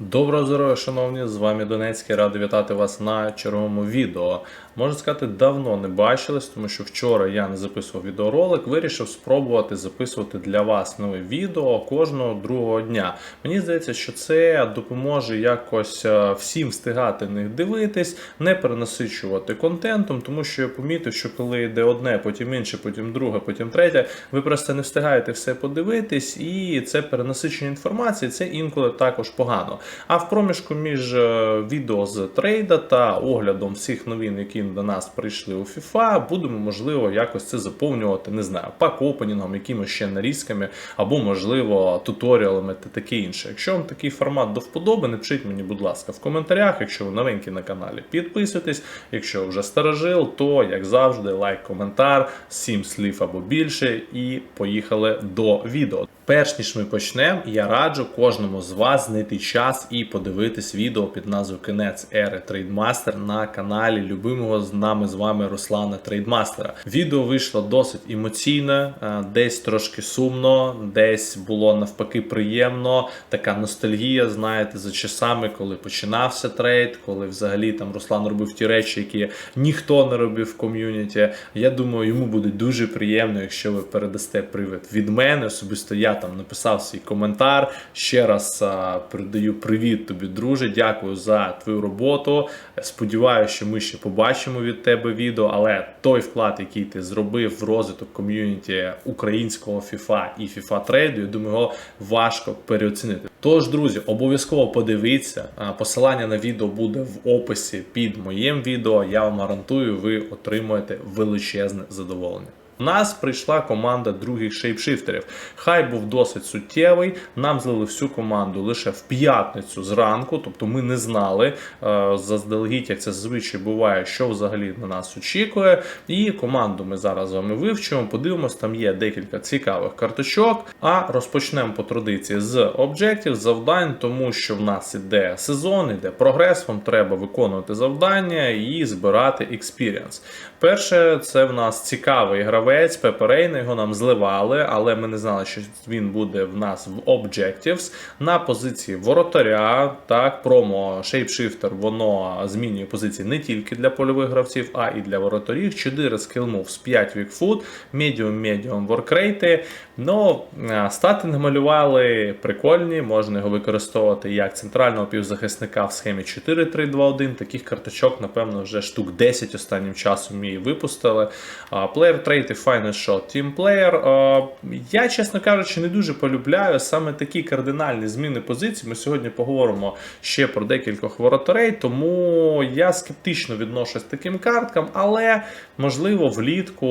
Доброго здоров'я, шановні! З вами Донецький, радий вітати вас на черговому відео. Можна сказати, давно не бачились, тому що вчора я не записував відеоролик, вирішив спробувати записувати для вас нове відео кожного другого дня. Мені здається, що це допоможе якось е, всім встигати них дивитись, не перенасичувати контентом, тому що я помітив, що коли йде одне, потім інше, потім друге, потім третє, ви просто не встигаєте все подивитись, і це перенасичення інформації, це інколи також погано. А в проміжку між е, відео з трейда та оглядом всіх новин, які до нас прийшли у FIFA, будемо можливо якось це заповнювати, не знаю, пак-опенінгом, якимось ще нарізками, або можливо туторіалами та таке інше. Якщо вам такий формат до вподоби, напишіть мені, будь ласка, в коментарях. Якщо ви новенькі на каналі, підписуйтесь. Якщо вже старожил, то як завжди, лайк, коментар, 7 слів або більше, і поїхали до відео. Перш ніж ми почнемо, я раджу кожному з вас знайти час і подивитись відео під назвою Кінець ери Трейдмастер на каналі любимого з нами з вами Руслана Трейдмастера. Відео вийшло досить емоційне, е, десь трошки сумно, десь було навпаки приємно. Така ностальгія, знаєте, за часами, коли починався трейд, коли взагалі там Руслан робив ті речі, які ніхто не робив в ком'юніті. Я думаю, йому буде дуже приємно, якщо ви передасте привід від мене. Особисто я там написав свій коментар. Ще раз передаю привіт тобі, друже. Дякую за твою роботу. Сподіваюся, що ми ще побачимо від тебе відео, але той вклад, який ти зробив в розвиток ком'юніті українського FIFA і FIFA трейду, я думаю, його важко переоцінити. Тож, друзі, обов'язково подивіться. Посилання на відео буде в описі під моїм відео. Я вам гарантую, ви отримаєте величезне задоволення. У нас прийшла команда других шейпшифтерів. Хай був досить суттєвий. Нам злили всю команду лише в п'ятницю зранку, тобто ми не знали е, заздалегідь, як це зазвичай буває, що взагалі на нас очікує. І команду ми зараз з вами вивчимо. Подивимось, там є декілька цікавих карточок. А розпочнемо по традиції з об'єктів, завдань, тому що в нас іде сезон, іде прогрес. Вам треба виконувати завдання і збирати експіріенс. Перше, це в нас цікавий гравець, Пеперейна, його нам зливали, але ми не знали, що він буде в нас в Objectives. На позиції воротаря, так, промо Shapeshifter, воно змінює позиції не тільки для польових гравців, а і для воротарів. 4 skill moves, 5 weak medium, medium workrate. Ну, е, стати намалювали прикольні, можна його використовувати як центрального півзахисника в схемі 4-3-2-1. Таких карточок, напевно, вже штук 10 останнім часом її випустили. Player trait і Final Shot Team Player. Я, чесно кажучи, не дуже полюбляю саме такі кардинальні зміни позицій. Ми сьогодні поговоримо ще про декількох воротарей, тому я скептично відношусь таким карткам, але можливо влітку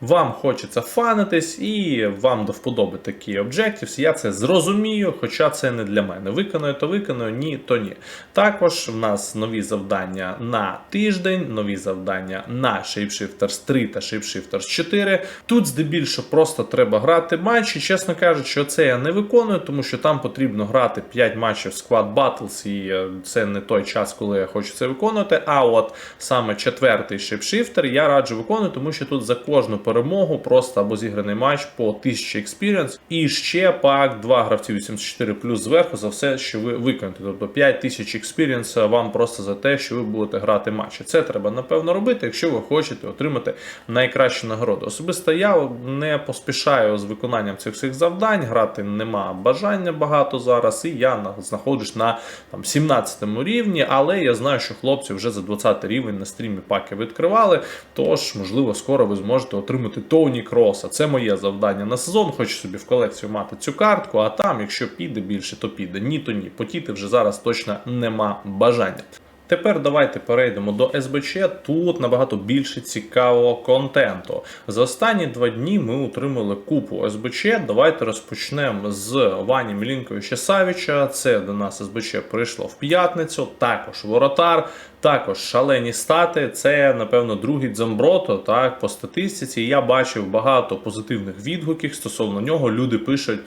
вам хочеться фанитись і вам до вподоби такі Objectives. Я це зрозумію, хоча це не для мене. Виконую, то виконую, ні, то ні. Також в нас нові завдання на тиждень, нові завдання на Shapeshifters 3 та Shapeshifters 4. Тут здебільшого просто треба грати матчі. Чесно кажучи, це я не виконую, тому що там потрібно грати 5 матчів Squad Battles, і е, це не той час, коли я хочу це виконувати. А от саме четвертий Shapeshifter я раджу виконувати, тому що тут за кожну перемогу просто або зіграний матч по 1000 експіріенс, і ще пак 2 гравці 84 плюс зверху за все, що ви виконаєте. Тобто 5000 експіріенс вам просто за те, що ви будете грати матчі. Це треба напевно робити, якщо ви хочете отримати найкращу нагороду. Особисто я не поспішаю з виконанням цих всіх завдань, грати нема бажання багато зараз, і я знаходжусь на там, 17 рівні, але я знаю, що хлопці вже за 20 рівень на стрімі паки відкривали. Тож, можливо, скоро ви зможете отримати Тоні Кроса. Це моє завдання на сезон. Хочу собі в колекцію мати цю картку, а там, якщо піде більше, то піде. Ні, то ні. Потіти вже зараз точно нема бажання. Тепер давайте перейдемо до СБЧ. Тут набагато більше цікавого контенту. За останні два дні ми отримали купу СБЧ. Давайте розпочнемо з Вані Мілінковича Савіча. Це до нас СБЧ прийшло в п'ятницю. Також воротар. Також шалені стати. Це, напевно, другий Дзамброто, так, по статистиці. Я бачив багато позитивних відгуків стосовно нього. Люди пишуть,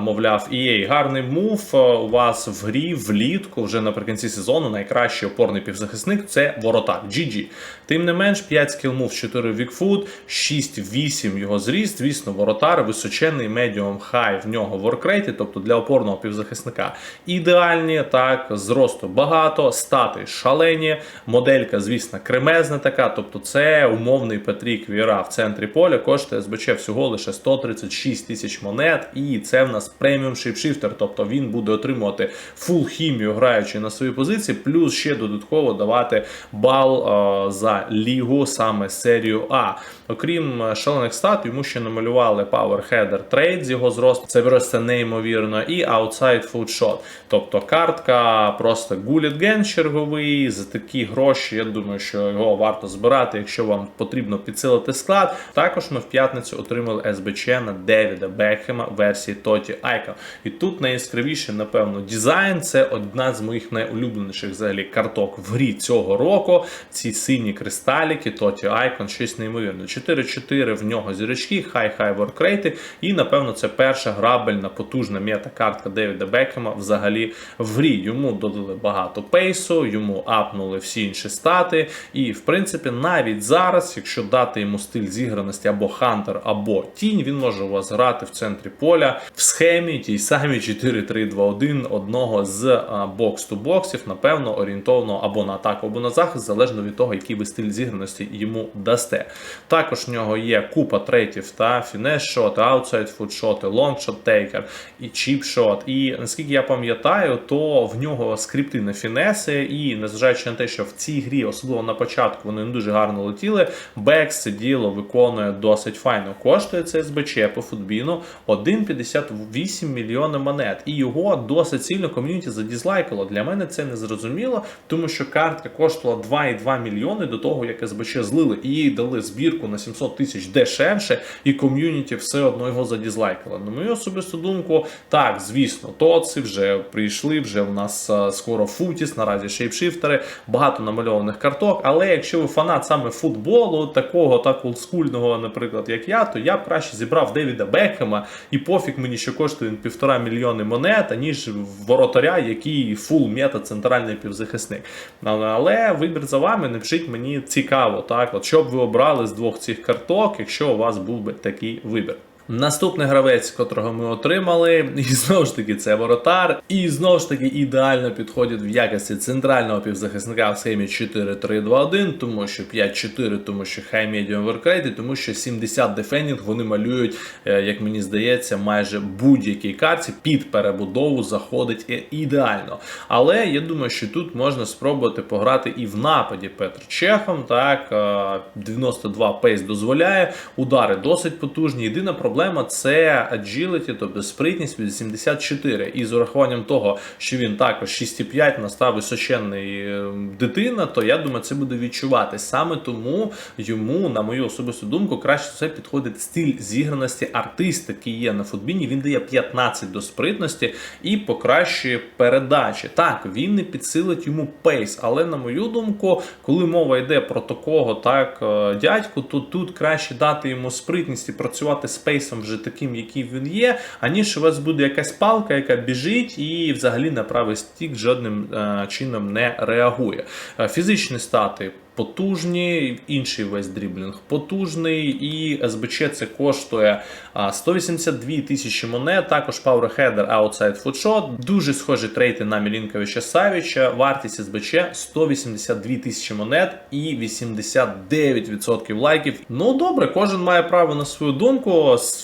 мовляв, EA, гарний мув. У вас в грі влітку, вже наприкінці сезону, найкращий опорний півзахисник це воротар GG. Тим не менш, 5 скіл мув, 4 вікфуд, 6-8 його зріст. Звісно, воротар, височений медіум хай в нього в воркрейті, тобто для опорного півзахисника. Ідеальні, так, зросту багато, стати шалені, моделька, звісно, кремезна така. Тобто, це умовний Петрік Віра в центрі поля, коштує СБЧ всього лише 136 тисяч монет, і це в нас преміум шейпшифтер, тобто він буде отримувати фул хімію, граючи на своїй позиції, плюс ще додатково давати бал е, за лігу саме серію А. Окрім е, шалених стат, йому ще намалювали Power Header Trade з його зросту. Це просто неймовірно. І Outside Foot Shot. Тобто картка просто гулітген черговий. За такі гроші, я думаю, що його варто збирати, якщо вам потрібно підсилити склад. Також ми в п'ятницю отримали СБЧ на Девіда Бекхема версії Тоті Icon. І тут найяскравіше, напевно, дизайн. Це одна з моїх найулюбленіших взагалі карток в грі цього року. Ці сині кристаліки, Тоті Icon, щось неймовірне. 4-4 в нього зірочки, хай-хай воркрейти. І, напевно, це перша грабельна, потужна мета-картка Девіда Бекхема взагалі в грі. Йому додали багато пейсу, йому апнули всі інші стати. І, в принципі, навіть зараз, якщо дати йому стиль зіграності або Хантер, або Тінь, він може у вас грати в центрі поля в схемі тій самій 4-3-2-1 одного з бокс-ту-боксів, напевно, орієнтовно або на атаку, або на захист, залежно від того, який ви стиль зіграності йому дасте. Також в нього є купа трейтів та фінеш-шоти, аутсайд-фуд-шоти, лонгшот-тейкер і чіп-шот. І наскільки я пам'ятаю, то в нього скрипти на фінеси, і незважаючи на те, що в цій грі, особливо на початку, вони не дуже гарно летіли. Бекс це виконує досить файно. Коштує це СБЧ по футбіну 1,58 мільйона монет. І його досить сильно ком'юніті задізлайкало. Для мене це не зрозуміло, тому що картка коштувала 2,2 мільйони до того, як СБЧ злили, і їй дали збірку на 700 тисяч дешевше, і ком'юніті все одно його задізлайкало. На мою особисту думку, так, звісно, тоци вже прийшли, вже в нас скоро футіс, наразі шейпшифтери, багато намальованих карток. Але якщо ви фанат саме футболу, такого так олдскульного, наприклад, як я, то я б краще зібрав Девіда Бекхема, і пофіг мені, що коштує він півтора мільйони монет, аніж воротаря, який фул мета центральний півзахисник. Але, вибір за вами, напишіть мені цікаво, так, от що б ви обрали з двох цих карток, якщо у вас був би такий вибір. Наступний гравець, котрого ми отримали, і знову ж таки це воротар, і знову ж таки ідеально підходить в якості центрального півзахисника в схемі 4-3-2-1, тому що 5-4, тому що medium work rate, тому що 70 дефендінг вони малюють, е, як мені здається, майже будь-якій карті під перебудову заходить ідеально. Але я думаю, що тут можна спробувати пограти і в нападі Петр Чехом. Так, е, 92 пейс дозволяє, удари досить потужні. Єдина проблема це agility, тобто спритність 84. І з урахуванням того, що він також 6,5 настав височенний е, дитина, то я думаю, це буде відчувати. Саме тому йому, на мою особисту думку, краще все підходить стиль зіграності артист, який є на футбіні. Він дає 15 до спритності і покращує передачі. Так, він не підсилить йому пейс, але на мою думку, коли мова йде про такого так е, дядьку, то тут краще дати йому спритність і працювати з пейсом вже таким, який він є, аніж у вас буде якась палка, яка біжить і взагалі на правий стік жодним е, чином не реагує. Е, Фізичні стати. Потужні, інший весь дріблінг потужний, і СБЧ це коштує 182 тисячі монет. Також Power Header Outside Footshot. Дуже схожі трейти на Мілінковича Савіча. Вартість СБЧ 182 тисячі монет і 89% лайків. Ну добре, кожен має право на свою думку.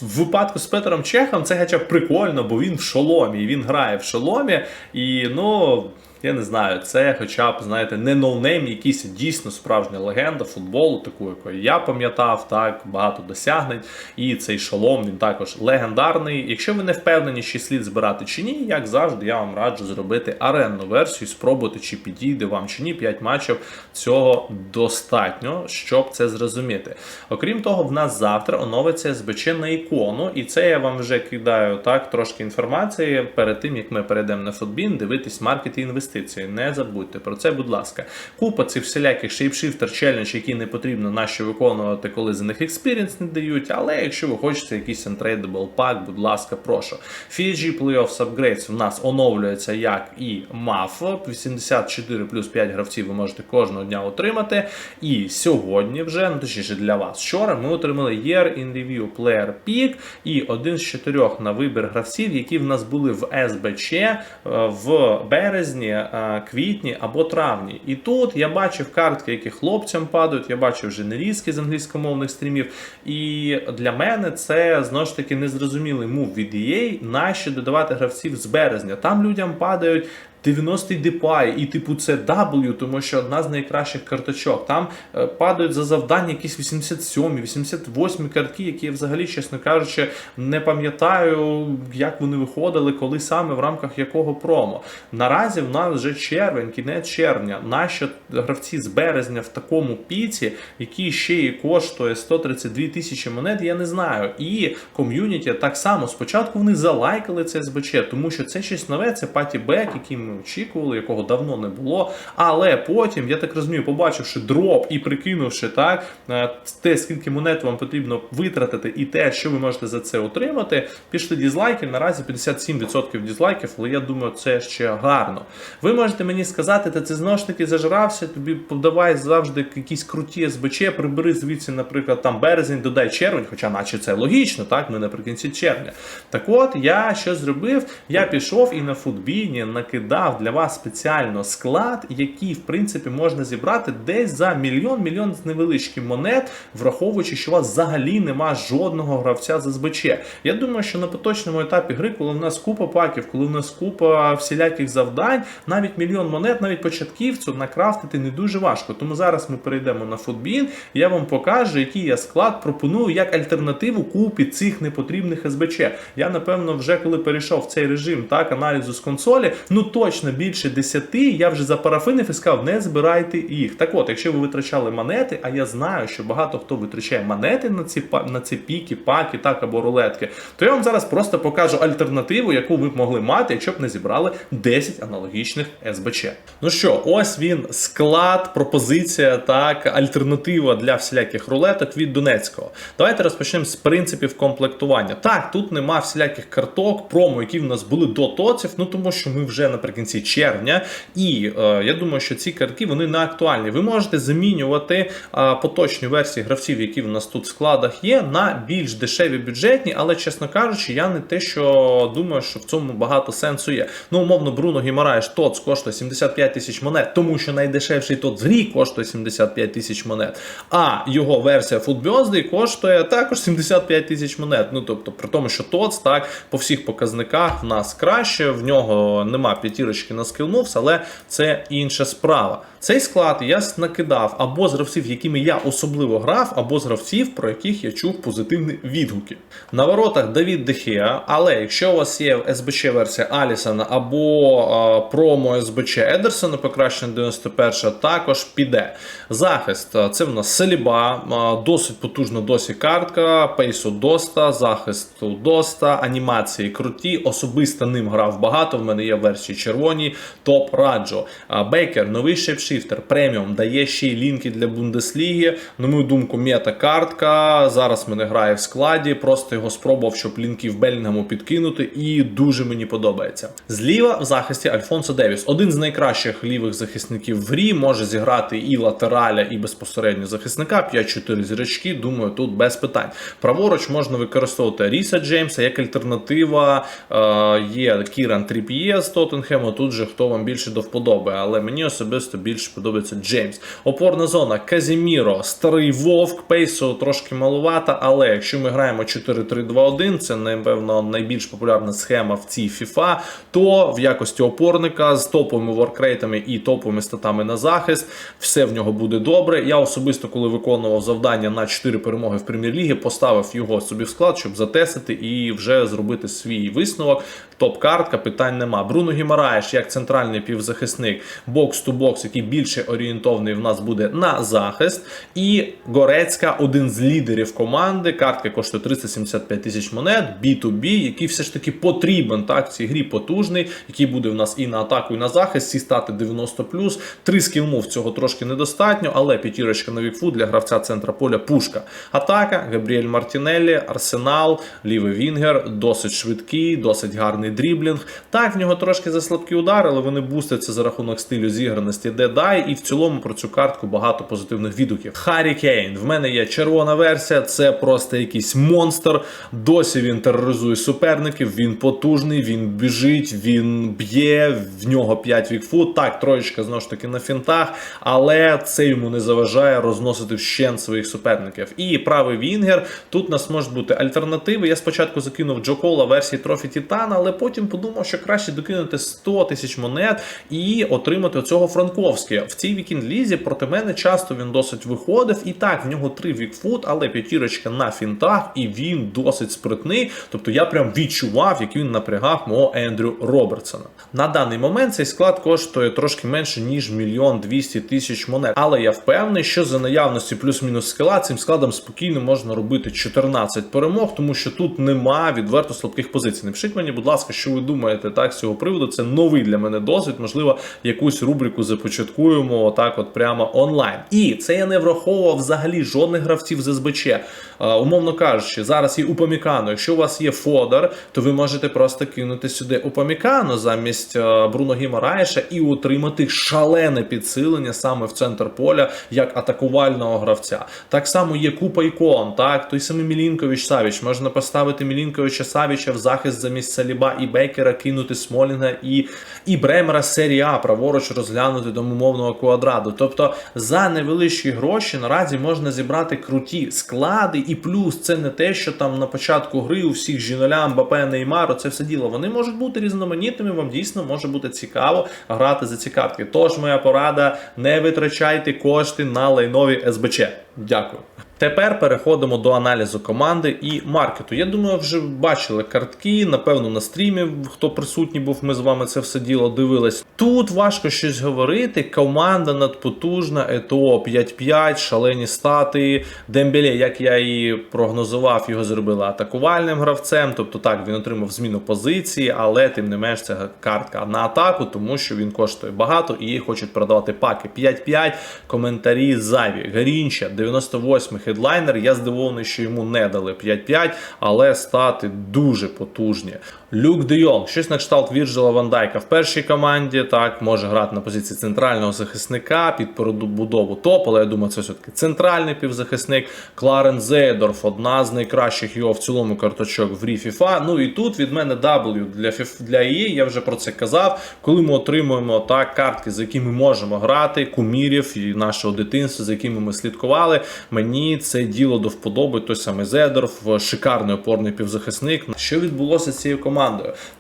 В випадку з Петром Чехом це хоча б прикольно, бо він в шоломі, він грає в шоломі. І ну. Я не знаю, це хоча б, знаєте, не ноунейм, якийсь дійсно справжня легенда футболу, таку, якою я пам'ятав, так, багато досягнень. І цей шолом він також легендарний. Якщо ви не впевнені, чи слід збирати чи ні, як завжди, я вам раджу зробити аренну версію, спробувати, чи підійде вам чи ні. 5 матчів цього достатньо, щоб це зрозуміти. Окрім того, в нас завтра оновиться СБЧ на ікону, і це я вам вже кидаю так трошки інформації перед тим, як ми перейдемо на футбін, дивитись маркет і інвестиції. Не забудьте про це, будь ласка. Купа цих всіляких шейпшифтер челендж, які не потрібно наші виконувати, коли за них експірієнс не дають. Але якщо ви хочете якийсь untradeable пак, будь ласка, прошу. FG Playoffs Upgrades в нас оновлюється як і MAF. 84 плюс 5 гравців ви можете кожного дня отримати. І сьогодні вже, ну точніше для вас, вчора ми отримали Year in Review Player Pick і один з чотирьох на вибір гравців, які в нас були в СБЧ е, в березні, квітні або травні. І тут я бачив картки, які хлопцям падають, я бачив вже з англійськомовних стрімів. І для мене це знову ж таки незрозумілий мув від EA, нащо додавати гравців з березня. Там людям падають 90-й Депай, і типу це W, тому що одна з найкращих карточок. Там е, падають за завдання якісь 87, 88 картки, які я взагалі, чесно кажучи, не пам'ятаю, як вони виходили, коли саме в рамках якого промо. Наразі в нас вже червень, кінець червня. Наші гравці з березня в такому піці, який ще і коштує 132 тисячі монет, я не знаю. І ком'юніті так само спочатку вони залайкали це СБЧ, тому що це щось нове, це паті бек, який ми очікували, якого давно не було. Але потім, я так розумію, побачивши дроп і прикинувши так, е, те, скільки монет вам потрібно витратити, і те, що ви можете за це отримати, пішли дізлайки. Наразі 57% дізлайків, але я думаю, це ще гарно. Ви можете мені сказати, та це знову ж таки зажрався, тобі подавай завжди якісь круті СБЧ, прибери звідси, наприклад, там березень, додай червень, хоча наче це логічно, так, ми наприкінці червня. Так от, я що зробив? Я пішов і на футбіні накидав для вас спеціально склад, який, в принципі, можна зібрати десь за мільйон-мільйон з невеличким монет, враховуючи, що у вас взагалі нема жодного гравця з СБЧ. Я думаю, що на поточному етапі гри, коли в нас купа паків, коли в нас купа всіляких завдань, навіть мільйон монет, навіть початківцю накрафтити не дуже важко. Тому зараз ми перейдемо на футбін. Я вам покажу, який я склад пропоную як альтернативу купі цих непотрібних СБЧ. Я напевно вже коли перейшов в цей режим так аналізу з консолі, ну точно більше 10, я вже запарафинив і сказав, не збирайте їх. Так от, якщо ви витрачали монети, а я знаю, що багато хто витрачає монети на ці на ці піки, паки, так або рулетки, то я вам зараз просто покажу альтернативу, яку ви б могли мати, якщо б не зібрали 10 аналогічних СБЧ. Ну що, ось він склад, пропозиція, так, альтернатива для всіляких рулеток від Донецького. Давайте розпочнемо з принципів комплектування. Так, тут нема всіляких карток, промо, які в нас були до тоців, ну тому що ми вже наприкінці червня, і е, я думаю, що ці картки вони не актуальні. Ви можете замінювати е, поточні версії гравців, які в нас тут в складах є, на більш дешеві бюджетні, але чесно кажучи, я не те, що думаю, що в цьому багато сенсу є. Ну, умовно, Бруно Гімараєш ТОЦ коштує 75 тисяч монет, тому що найдешевший в грі коштує 75 тисяч монет. А його версія Footbirthday коштує також 75 тисяч монет. Ну тобто, при тому, що ТОЦ так по всіх показниках в нас краще, в нього нема п'ятірочки на Skill але це інша справа. Цей склад я накидав або з гравців, якими я особливо грав, або з гравців, про яких я чув позитивні відгуки. На воротах Давід Дехеа, але якщо у вас є СБЧ версія Алісона або е, промо СБЧ Едерсона, покращена 91 також піде. Захист це в нас Селіба, досить потужна досі картка, пейсу Доста, захисту Доста, анімації круті. Особисто ним грав багато. В мене є версії червоні, топ раджо. Бейкер, новий шейпшифтер, преміум, дає ще й лінки для Бундесліги. На мою думку, мета-картка. Зараз мене грає в складі. Просто його спробував, щоб лінків Белінгему підкинути, і дуже мені подобається. Зліва в захисті Альфонсо Девіс, один з найкращих лівих захисників в грі, може зіграти і латераля, і безпосередньо захисника. 5-4 зірочки. Думаю, тут без питань. Праворуч можна використовувати Ріса Джеймса як альтернатива. Е, є Кіран Тріп'є з Тоттенхему. Тут же хто вам більше до вподоби, але мені особисто більше подобається Джеймс. Опорна зона Казіміро, старий вовк, пейсу трошки маловата, але якщо ми граємо 4-3-2-1, це напевно найбільш популярна схема в цій FIFA, то в якості опорника з топовими воркрейтами і топовими статами на захист, все в нього буде добре. Я особисто, коли виконував завдання на 4 перемоги в прем'єр-лігі, поставив його собі в склад, щоб затестити і вже зробити свій висновок. Топ-картка, питань нема. Бруно Гімараєш як центральний півзахисник бокс-ту-бокс, який більше орієнтовний в нас буде на захист. І Горецька один з лідерів команди. Картка коштує 375 тисяч монет, B2B, який все ж таки потрібен так в цій грі потужний, який буде в нас і на атаку, і на захист. Ці стати 90+. Три скілмов цього трошки недостатньо, але п'ятірочка на вікфу для гравця центра поля пушка. Атака, Габріель Мартінеллі, Арсенал, лівий Вінгер, досить швидкий, досить гарний дріблінг. Так, в нього трошки заслабкі удари, але вони бустяться за рахунок стилю зіграності Дедай. І в цілому про цю картку багато позитивних відгуків. Харі Кейн. В мене є червона версія, це просто якийсь монстр. Досі він тероризує суперників, він потужний, він біжить, він б'є, в нього 5 вікфу. Так, троєчка знову ж таки на фінтах, але це йому не заважає розносити вщент своїх суперників. І правий Вінгер. Тут нас можуть бути альтернативи. Я спочатку закинув Джо Кола версії Трофі Титана, але потім подумав, що краще докинути 100 тисяч монет і отримати оцього Франковського. В цій вікінд-лізі проти мене часто він досить виходив. І так, в нього три вікфут, але п'ятірочка на фінтах, і він досить спритний. Тобто я прям відчував, як він напрягав мого Ендрю Робертсона. На даний момент цей склад коштує трошки менше, ніж мільйон двісті тисяч монет. Але я впевнений, що за наявності плюс-мінус скила цим складом спокійно можна робити 14 перемог, тому що тут нема відверто слабких позицій. Напишіть мені, будь ласка, що ви думаєте так з цього приводу. Це новий для мене досвід. Можливо, якусь рубрику започаткуємо отак, от прямо онлайн. І це я не враховував взагалі жодних гравців з СБЧ. Е, умовно кажучи, зараз є Упамікано. Якщо у вас є Фодор, то ви можете просто кинути сюди Упамікано замість е, Бруно Гімараєша і отримати шалене підсилення саме в центр поля як атакувального гравця. Так само є купа ікон, так той самий Мілінкович Савіч. Можна поставити Мілінковича Савіча в захист замість Саліба і Бейкера, кинути Смолінга і, і Бремера серії А праворуч розглянути до умовного квадрату. Тобто за невеличкі гроші наразі можна зібрати круті склади, і плюс це не те, що там на початку гри у всіх Жіноля, Мбапе, Неймару, це все діло. Вони можуть бути різноманітними. Вам дійсно може бути цікаво грати за ці картки. Тож моя порада: не витрачайте кошти на лайнові СБЧ. Дякую. Тепер переходимо до аналізу команди і маркету. Я думаю, вже бачили картки. Напевно, на стрімі, хто присутній був, ми з вами це все діло дивились. Тут важко щось говорити. Команда надпотужна, ЕТО 5-5, шалені стати. Дембеле, як я і прогнозував, його зробили атакувальним гравцем. Тобто так, він отримав зміну позиції, але тим не менш це картка на атаку, тому що він коштує багато і хочуть продавати паки. 5-5, коментарі зайві. Гарінча, 98 хедлайнер. Я здивований, що йому не дали 5-5, але стати дуже потужні. Люк Де Йонг, щось на кшталт Вірджила Ван Дайка в першій команді. Так, може грати на позиції центрального захисника під перебудову топ, але я думаю, це все-таки центральний півзахисник. Кларен Зейдорф, одна з найкращих його в цілому карточок в рі FIFA. Ну і тут від мене W для FIFA, для EA, я вже про це казав. Коли ми отримуємо так картки, за які ми можемо грати, кумірів і нашого дитинства, за якими ми слідкували. Мені це діло до вподоби. Той самий Зедорф, шикарний опорний півзахисник. Що відбулося з цією командою?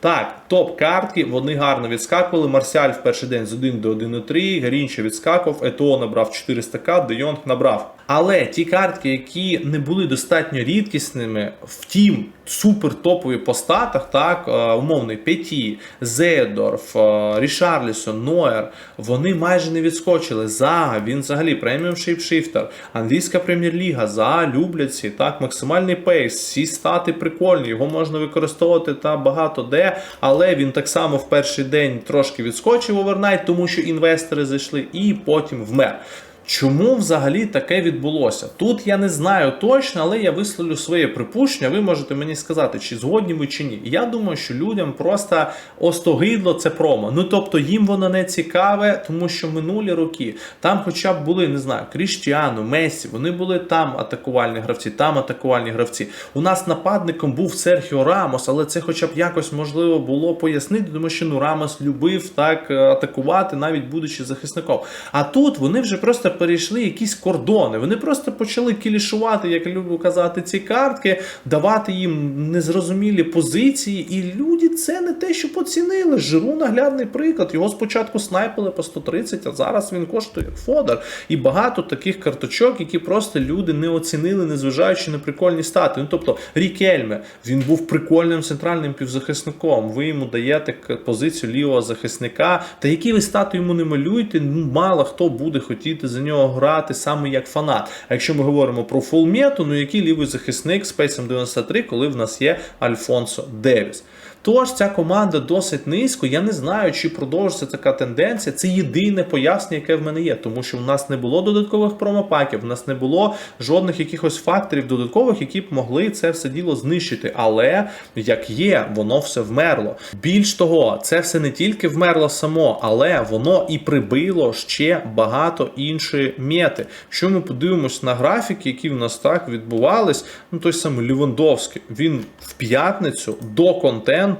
Так, топ-картки, вони гарно відскакували. Марсіаль в перший день з 1 до 1,3, Гарінча відскакував, Ето набрав 400к, Де Йонг набрав. Але ті картки, які не були достатньо рідкісними, втім, супер топові по статах, так, е, умовний Петі, Зедорф, е, Рішарлісон, Ноєр, вони майже не відскочили. Зага, він взагалі преміум шейпшифтер, англійська прем'єр-ліга, Зага люблять ці, так, максимальний пейс, всі стати прикольні, його можна використовувати та багато де, але він так само в перший день трошки відскочив овернайт, тому що інвестори зайшли, і потім вмер. Чому взагалі таке відбулося? Тут я не знаю точно, але я висловлю своє припущення. Ви можете мені сказати, чи згодні ви чи ні. Я думаю, що людям просто остогидло це промо. Ну тобто їм воно не цікаве, тому що минулі роки там, хоча б були, не знаю, Кріштіану, Месі, вони були там атакувальні гравці, там атакувальні гравці. У нас нападником був Серхіо Рамос, але це, хоча б якось можливо було пояснити, тому що ну Рамос любив так атакувати, навіть будучи захисником. А тут вони вже просто перейшли якісь кордони. Вони просто почали кілішувати, як люблю казати, ці картки, давати їм незрозумілі позиції. І люди це не те, що поцінили. Жиру наглядний приклад. Його спочатку снайпили по 130, а зараз він коштує як фодер. І багато таких карточок, які просто люди не оцінили, незважаючи на прикольні стати. Ну тобто Рікельме, він був прикольним центральним півзахисником. Ви йому даєте позицію лівого захисника. Та які ви стати йому не малюєте, ну мало хто буде хотіти за нього грати саме як фанат. А якщо ми говоримо про фулмету, ну який лівий захисник з пейсом 93, коли в нас є Альфонсо Девіс. Тож ця команда досить низько. Я не знаю, чи продовжиться така тенденція. Це єдине пояснення, яке в мене є, тому що в нас не було додаткових промопаків, в нас не було жодних якихось факторів додаткових, які б могли це все діло знищити. Але як є, воно все вмерло. Більш того, це все не тільки вмерло само, але воно і прибило ще багато іншої мети. Якщо ми подивимось на графіки, які в нас так відбувались, ну той самий Лівандовський, він в п'ятницю до контенту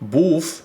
був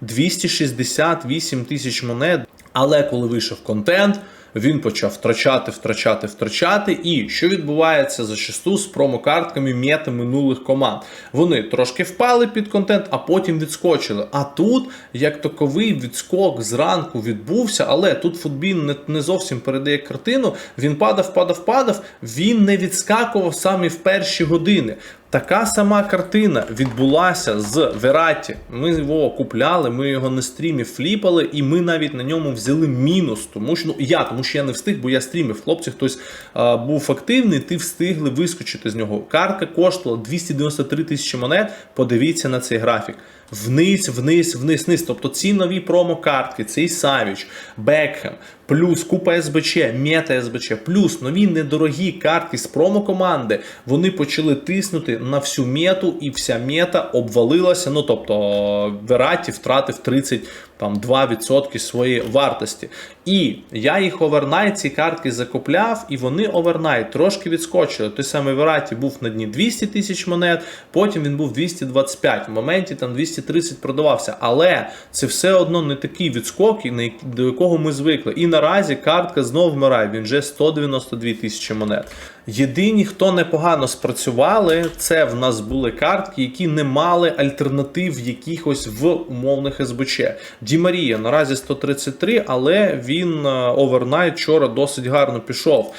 268 тисяч монет. Але коли вийшов контент, він почав втрачати, втрачати, втрачати. І що відбувається зачасту з промокартками мета минулих команд? Вони трошки впали під контент, а потім відскочили. А тут, як таковий відскок зранку відбувся, але тут футбін не, не зовсім передає картину. Він падав, падав, падав. Він не відскакував саме в перші години. Така сама картина відбулася з Вераті. Ми його купляли, ми його на стрімі фліпали, і ми навіть на ньому взяли мінус. Тому що ну я, тому що я не встиг, бо я стрімив. Хлопці, хтось а, був активний, ти встигли вискочити з нього. Картка коштувала 293 тисячі монет. Подивіться на цей графік. Вниз, вниз, вниз, вниз. Тобто ці нові промокартки, цей Савіч, Бекхем, плюс купа СБЧ, мета СБЧ, плюс нові недорогі картки з промокоманди. Вони почали тиснути на всю мету, і вся мета обвалилася. Ну тобто Вераті втратив 30 там 2% своєї вартості. І я їх овернайт, ці картки закупляв, і вони овернайт трошки відскочили. Той самий Вераті був на дні 200 тисяч монет, потім він був 225. В моменті там 230 продавався. Але це все одно не такий відскок, до якого ми звикли. І наразі картка знову вмирає. Він вже 192 тисячі монет. Єдині, хто непогано спрацювали, це в нас були картки, які не мали альтернатив якихось в умовних СБЧ. Ді Марія наразі 133, але він е, овернайт вчора досить гарно пішов.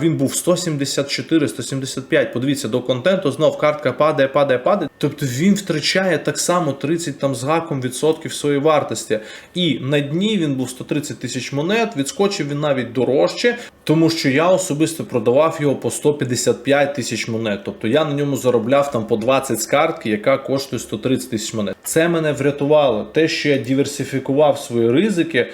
Він був 174, 175. Подивіться, до контенту знов картка падає, падає, падає. Тобто він втрачає так само 30 там з гаком відсотків своєї вартості. І на дні він був 130 тисяч монет. Відскочив він навіть дорожче, тому що я особисто продавав його по 155 тисяч монет. Тобто я на ньому заробляв там по 20 з картки, яка коштує 130 тисяч монет. Це мене врятувало. Те, що я диверсифікував свої ризики.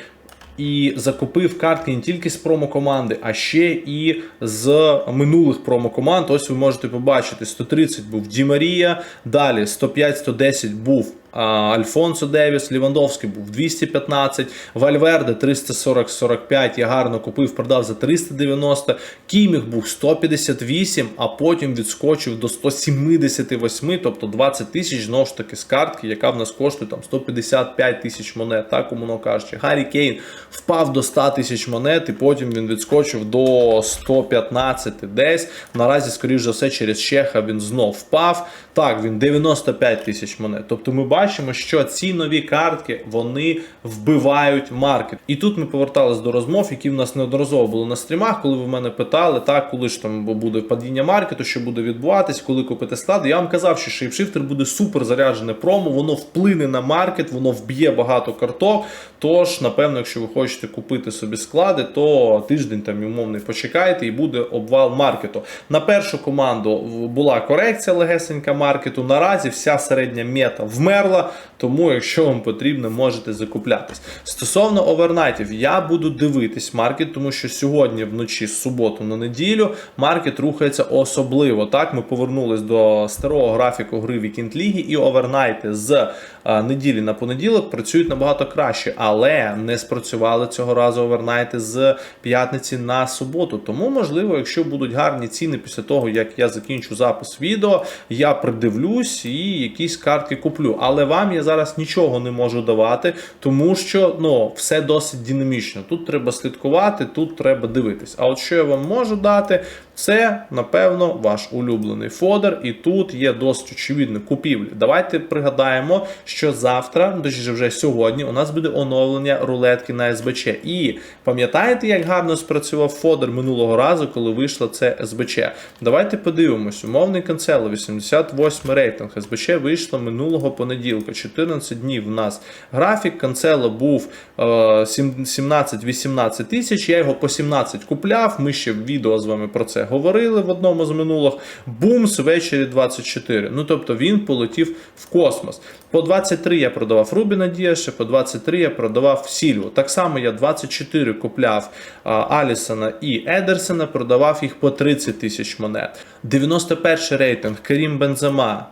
І закупив картки не тільки з промокоманди, а ще і з минулих промокоманд. Ось ви можете побачити: 130 був Ді Марія, далі 105-110 був Альфонсо Девіс, Лівандовський був 215, Вальверде 340-45. Я гарно купив, продав за 390. Кіміх був 158, а потім відскочив до 178, тобто 20 тисяч знову ж таки з картки, яка в нас коштує там 155 тисяч монет, так умовно кажучи. Гаррі Кейн впав до 100 тисяч монет, і потім він відскочив до 115 десь. Наразі, скоріш за все, через Чеха він знов впав. Так, він 95 тисяч монет. Тобто ми бачимо, що ці нові картки вони вбивають маркет. І тут ми повертались до розмов, які в нас неодноразово були на стрімах, коли ви мене питали, так, коли ж там буде падіння маркету, що буде відбуватись, коли купити склади. Я вам казав, що Shapeshifter буде супер заряджене промо, воно вплине на маркет, воно вб'є багато карток. Тож, напевно, якщо ви хочете купити собі склади, то тиждень там умовний почекайте і буде обвал маркету. На першу команду була корекція легесенька маркету. Наразі вся середня мета вмерла, тому якщо вам потрібно, можете закуплятись. Стосовно овернайтів, я буду дивитись маркет, тому що сьогодні вночі з суботу на неділю маркет рухається особливо. Так, ми повернулись до старого графіку гри Weekend Ліги і овернайти з неділі на понеділок працюють набагато краще, але не спрацювали цього разу овернайти з п'ятниці на суботу. Тому, можливо, якщо будуть гарні ціни після того, як я закінчу запис відео, я придивлюсь і якісь картки куплю. Але вам я зараз нічого не можу давати, тому що ну, все досить динамічно. Тут треба слідкувати, тут треба дивитись. А от що я вам можу дати, це напевно ваш улюблений фодер, і тут є досить очевидно купівлі. Давайте пригадаємо, що завтра, точніше вже сьогодні, у нас буде оновлення рулетки на СБЧ. І пам'ятаєте, як гарно спрацював фодер минулого разу, коли вийшло це СБЧ? Давайте подивимось. Умовний канцело, 88 рейтинг. СБЧ вийшло минулого понеділка, 14 днів в нас. Графік канцело був е, 17-18 тисяч. Я його по 17 купляв. Ми ще відео з вами про це говорили в одному з минулих. Бумс ввечері 24. Ну тобто він полетів в космос. По 23 я продавав Рубіна Діаша, по 23 я продавав Сільву. Так само я 24 купляв Алісона і Едерсона, продавав їх по 30 тисяч монет. 91 рейтинг Керім Бензема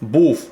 був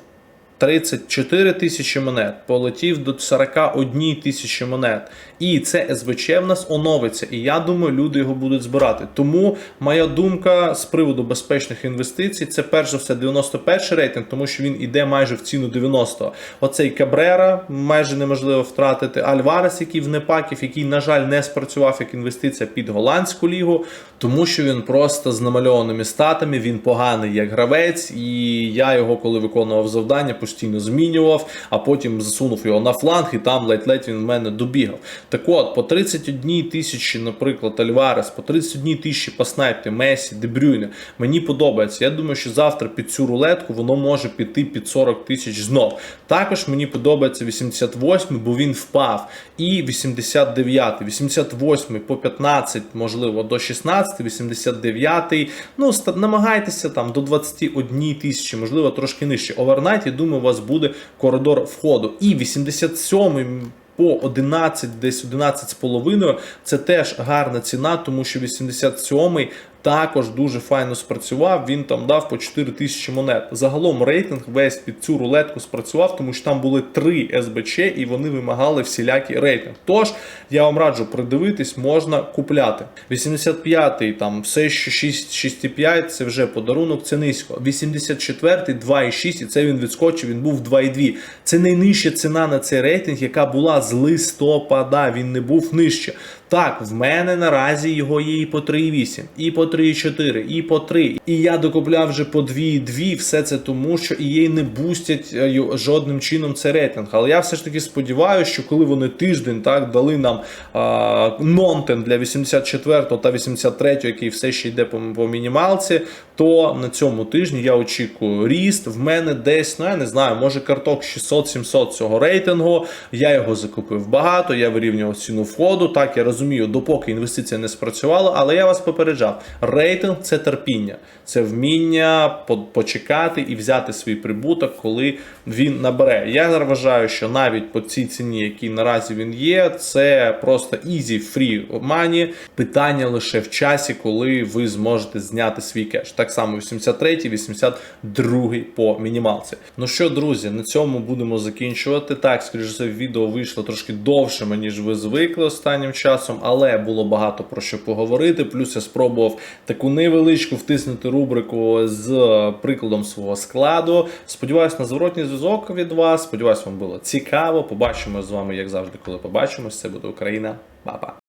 34 тисячі монет, полетів до 41 тисячі монет. І це СБЧ в нас оновиться. І я думаю, люди його будуть збирати. Тому моя думка з приводу безпечних інвестицій це перш за все 91 рейтинг, тому що він іде майже в ціну 90. Оцей Кабрера майже неможливо втратити. Альварес, який в непаків, який, на жаль, не спрацював як інвестиція під голландську лігу, тому що він просто з намальованими статами, він поганий як гравець, і я його, коли виконував завдання, постійно змінював, а потім засунув його на фланг, і там ледь-ледь він в мене добігав. Так от, по 31 тисячі, наприклад, Альварес, по 31 тисячі по снайпі, Месі, Дебрюйне, мені подобається. Я думаю, що завтра під цю рулетку воно може піти під 40 тисяч знов. Також мені подобається 88, бо він впав. І 89, 88 по 15, можливо, до 16, 89. Ну, намагайтеся там до 21 тисячі, можливо, трошки нижче. Овернайт, я думаю, у вас буде коридор входу. І 87 по 11, десь 11 з половиною. Це теж гарна ціна, тому що 87-й також дуже файно спрацював. Він там дав по 4 тисячі монет. Загалом рейтинг весь під цю рулетку спрацював, тому що там були 3 СБЧ і вони вимагали всілякий рейтинг. Тож я вам раджу придивитись, можна купляти. 85-й там все 6, 6,5 це вже подарунок, це низько. 84-й 2,6 і це він відскочив, він був 2,2. Це найнижча ціна на цей рейтинг, яка була з листопада. Він не був нижче. Так, в мене наразі його є і по 3,8, і по 3,4, і по 3. І я докупляв вже по 2,2. Все це тому, що EA не бустять е, жодним чином цей рейтинг. Але я все ж таки сподіваюся, що коли вони тиждень так дали нам а, нонтен для 84 та 83, який все ще йде по, по мінімалці, то на цьому тижні я очікую ріст. В мене десь, ну я не знаю, може карток 600-700 цього рейтингу. Я його закупив багато, я вирівнював ціну входу. Так, я розумію, допоки інвестиція не спрацювала, але я вас попереджав. Рейтинг це терпіння, це вміння почекати і взяти свій прибуток, коли він набере. Я вважаю, що навіть по цій ціні, якій наразі він є, це просто easy free money. Питання лише в часі, коли ви зможете зняти свій кеш. Так само 83-й, 82-й по мінімалці. Ну що, друзі, на цьому будемо закінчувати. Так, скоріше за відео вийшло трошки довше, ніж ви звикли останнім часом, але було багато про що поговорити. Плюс я спробував таку невеличку втиснути рубрику з прикладом свого складу. Сподіваюсь на зворотній зв'язок від вас. Сподіваюсь, вам було цікаво. Побачимо з вами, як завжди, коли побачимось. Це буде Україна. Па-па.